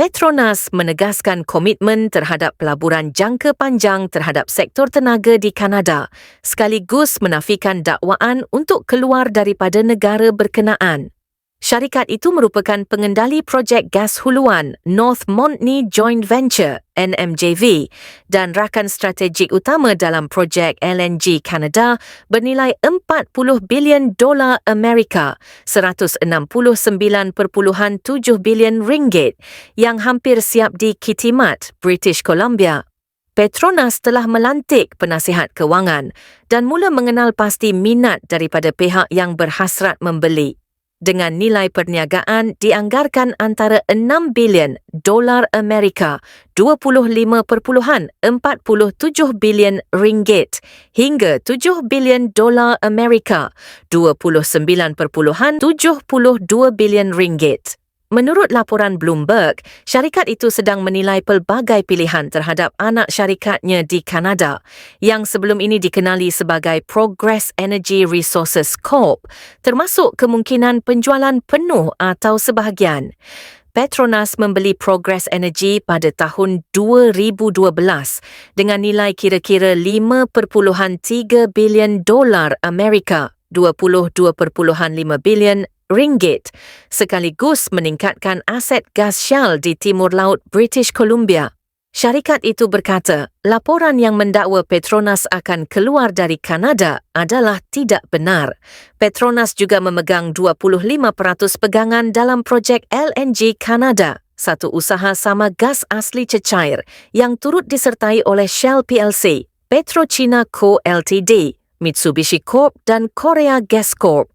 Petronas menegaskan komitmen terhadap pelaburan jangka panjang terhadap sektor tenaga di Kanada sekaligus menafikan dakwaan untuk keluar daripada negara berkenaan. Syarikat itu merupakan pengendali projek gas huluan North Montney Joint Venture NMJV dan rakan strategik utama dalam projek LNG Canada bernilai 40 bilion dolar Amerika 169.7 bilion ringgit yang hampir siap di Kitimat, British Columbia. Petronas telah melantik penasihat kewangan dan mula mengenal pasti minat daripada pihak yang berhasrat membeli dengan nilai perniagaan dianggarkan antara 6 bilion dolar Amerika 25.47 bilion ringgit hingga 7 bilion dolar Amerika 29.72 bilion ringgit. Menurut laporan Bloomberg, syarikat itu sedang menilai pelbagai pilihan terhadap anak syarikatnya di Kanada yang sebelum ini dikenali sebagai Progress Energy Resources Corp, termasuk kemungkinan penjualan penuh atau sebahagian. Petronas membeli Progress Energy pada tahun 2012 dengan nilai kira-kira 5.3 bilion dolar Amerika, 22.5 bilion ringgit sekaligus meningkatkan aset gas Shell di timur laut British Columbia. Syarikat itu berkata, laporan yang mendakwa Petronas akan keluar dari Kanada adalah tidak benar. Petronas juga memegang 25% pegangan dalam projek LNG Kanada, satu usaha sama gas asli cecair yang turut disertai oleh Shell PLC, PetroChina Co Ltd, Mitsubishi Corp dan Korea Gas Corp.